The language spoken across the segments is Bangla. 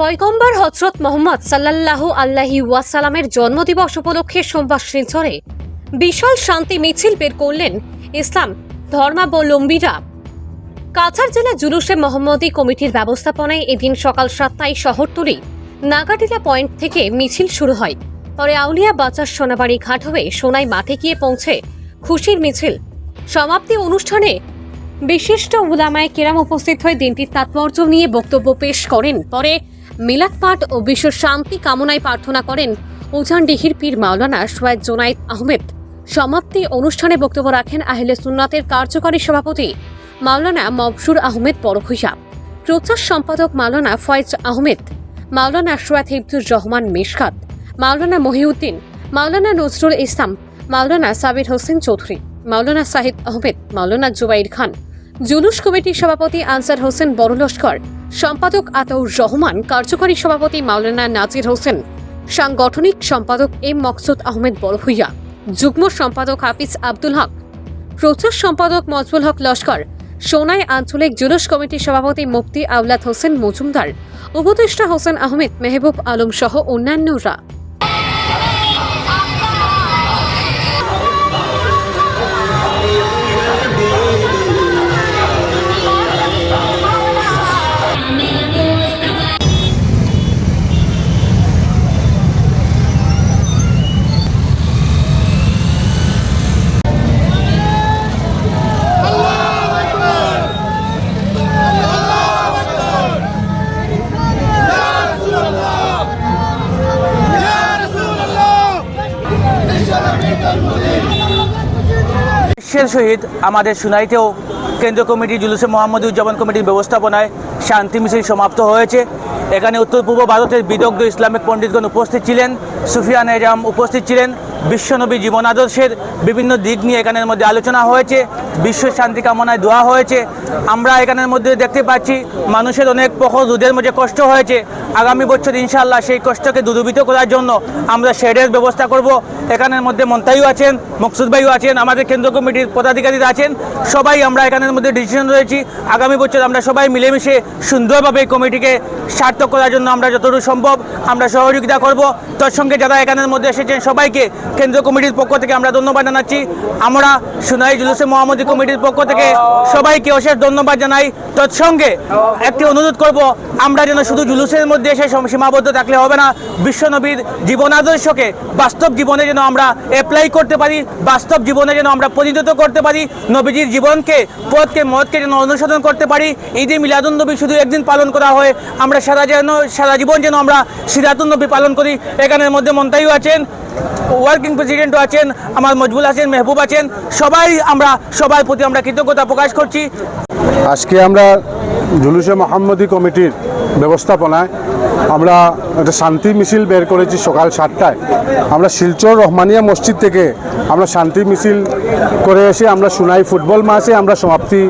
পয়গম্বর হজরত মোহাম্মদ সাল্লাল্লাহু আল্লাহি ওয়াসালামের জন্মদিবস উপলক্ষে সোমবার শিলচরে বিশাল শান্তি মিছিল বের করলেন ইসলাম ধর্মাবলম্বীরা। কাছাড় জেলা জুলুসে মোহাম্মদী কমিটির ব্যবস্থাপনায় এদিন সকাল সাতটায় শহরতলি নাগাটিলা পয়েন্ট থেকে মিছিল শুরু হয়। পরে আউলিয়া বাজার সোনাবাড়ি ঘাট হয়ে সোনাই মাঠে গিয়ে পৌঁছে খুশির মিছিল। সমাপ্তি অনুষ্ঠানে বিশিষ্ট উলামায় কেরাম উপস্থিত হয়ে দিনটির তাৎপর্য নিয়ে বক্তব্য পেশ করেন। পরে মিলাদ পাঠ ও বিশ্ব শান্তি কামনায় প্রার্থনা করেন উজানডিহির পীর মাওলানা সোয়েদ জোনাইদ আহমেদ। সমাপ্তি অনুষ্ঠানে বক্তব্য রাখেন আহলে সুন্নাতের কার্যকরী সভাপতি মাওলানা মবসুর আহমেদ পরখুইয়া প্রচার সম্পাদক মাওলানা ফয়েজ আহমেদ, মাওলানা সোয়াদ হিফজুর রহমান মিশকাত, মাওলানা মহিউদ্দিন, মাওলানা নজরুল ইসলাম, মাওলানা সাবির হোসেন চৌধুরী, মাওলানা সাহিদ আহমেদ, মাওলানা জুবাইর খান। জুলুস কমিটির সভাপতি আনসার হোসেন বড়লস্কর সম্পাদক আতাউর রহমান, কার্যকরী সভাপতি মাওলানা নাজির হোসেন, সাংগঠনিক সম্পাদক এম মকসুদ আহমেদ বড়ভুইয়া, যুগ্ম সম্পাদক হাফিজ আব্দুল হক, প্রচার সম্পাদক মজবুল হক লস্কর, সোনাই আঞ্চলিক জুলুস কমিটির সভাপতি মুফতি আওলাদ হোসেন মজুমদার, উপদেষ্টা হোসেন আহমেদ, মেহবুব আলম সহ অন্যান্যরা। বিশ্বের সহিত আমাদের সুনাইতেও কেন্দ্র কমিটি জুলুসে মোহাম্মদ উজ্জামান কমিটির ব্যবস্থাপনায় শান্তি মিছিল সমাপ্ত হয়েছে। এখানে উত্তর পূর্ব ভারতের বিদগ্ধ ইসলামিক পণ্ডিতগণ উপস্থিত ছিলেন সুফিয়ান এজাম উপস্থিত ছিলেন, বিশ্বনবী জীবন আদর্শের বিভিন্ন দিক নিয়ে এখানের মধ্যে আলোচনা হয়েছে, বিশ্ব শান্তি কামনায় দোয়া হয়েছে। আমরা এখানের মধ্যে দেখতে পাচ্ছি, মানুষের অনেক প্রখর রোদের মধ্যে কষ্ট হয়েছে। আগামী বছর ইনশাল্লাহ সেই কষ্টকে দূরীভূত করার জন্য আমরা শেডের ব্যবস্থা করব। এখানের মধ্যে মন্তাইও আছেন, মকসুদ ভাইও আছেন, আমাদের কেন্দ্র কমিটির পদাধিকারীরা আছেন। সবাই আমরা এখানের মধ্যে ডিসিশন রয়েছি। আগামী বছর আমরা সবাই মিলেমিশে সুন্দরভাবে এই কমিটিকে সার্থক করার জন্য আমরা যতটুকু সম্ভব আমরা সহযোগিতা করব। তার সঙ্গে যারা এখানের মধ্যে এসেছেন সবাইকে কেন্দ্র কমিটির পক্ষ থেকে আমরা ধন্যবাদ জানাচ্ছি। আমরা সুনাই জুলুসে মোহাম্মদী কমিটির পক্ষ থেকে সবাইকে অশেষ ধন্যবাদ জানাই। তৎসঙ্গে একটি অনুরোধ করব, আমরা যেন শুধু জুলুসের মধ্যে সম- সীমাবদ্ধ থাকলে হবে না। বিশ্বনবীর জীবন আদর্শকে বাস্তব জীবনে যেন আমরা অ্যাপ্লাই করতে পারি, বাস্তব জীবনে যেন আমরা পরিণত করতে পারি, নবীজির জীবনকে, পথকে, মতকে যেন অনুসরণ করতে পারি। ঈদে মিলাদুন নবী শুধু একদিন পালন করা হয়, আমরা সারা যেন সারা জীবন যেন আমরা সিরাতুন নবী পালন করি। এখানের মধ্যে মন্তাইও আছেন ওয়ার্কিং প্রেসিডেন্টও আছেন, আমার মজবুল আছেন মেহবুব আছেন। সবাই আমরা সবার প্রতি আমরা কৃতজ্ঞতা প্রকাশ করছি। আজকে আমরা জুলুসে মোহাম্মদী কমিটির ব্যবস্থাপনায় আমরা একটা শান্তি মিছিল বের করেছি সকাল সাতটায়। আমরা শিলচর রহমানিয়া মসজিদ থেকে আমরা শান্তি মিছিল করে এসে আমরা সুনাই ফুটবল মাসে আমরা সমাপ্তি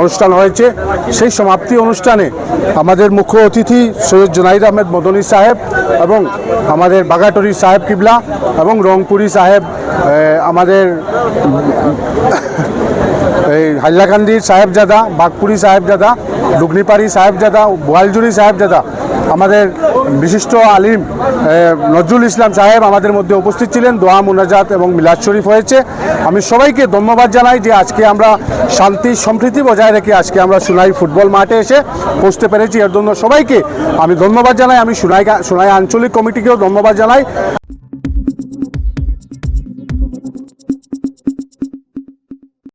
অনুষ্ঠান হয়েছে। সেই সমাপ্তি অনুষ্ঠানে আমাদের মুখ্য অতিথি সৈয়দ জুনাইদ আহমেদ মদনী সাহেব এবং আমাদের বাগাটরি সাহেব কিবলা এবং রংপুরি সাহেব আমাদের এই হাইলাকান্দির সাহেবজাদা বাগপুরি সাহেবজাদা ডুগনিপাড়ি সাহেবজাদা বোয়ালজুরি সাহেবজাদা আমাদের বিশিষ্ট আলিম নজরুল ইসলাম সাহেব আমাদের মধ্যে উপস্থিত ছিলেন, দোয়া, মুনাজাত এবং মিলাদ শরীফ হয়েছে। আমি সবাইকে ধন্যবাদ জানাই যে আজকে আমরা শান্তি, সম্প্রীতি বজায় রেখে আজকে আমরা সোনাই ফুটবল মাঠে এসে পৌঁছতে পেরেছি। এর জন্য সবাইকে আমি ধন্যবাদ জানাই। আমি সোনাই সোনাই আঞ্চলিক কমিটিকেও ধন্যবাদ জানাই।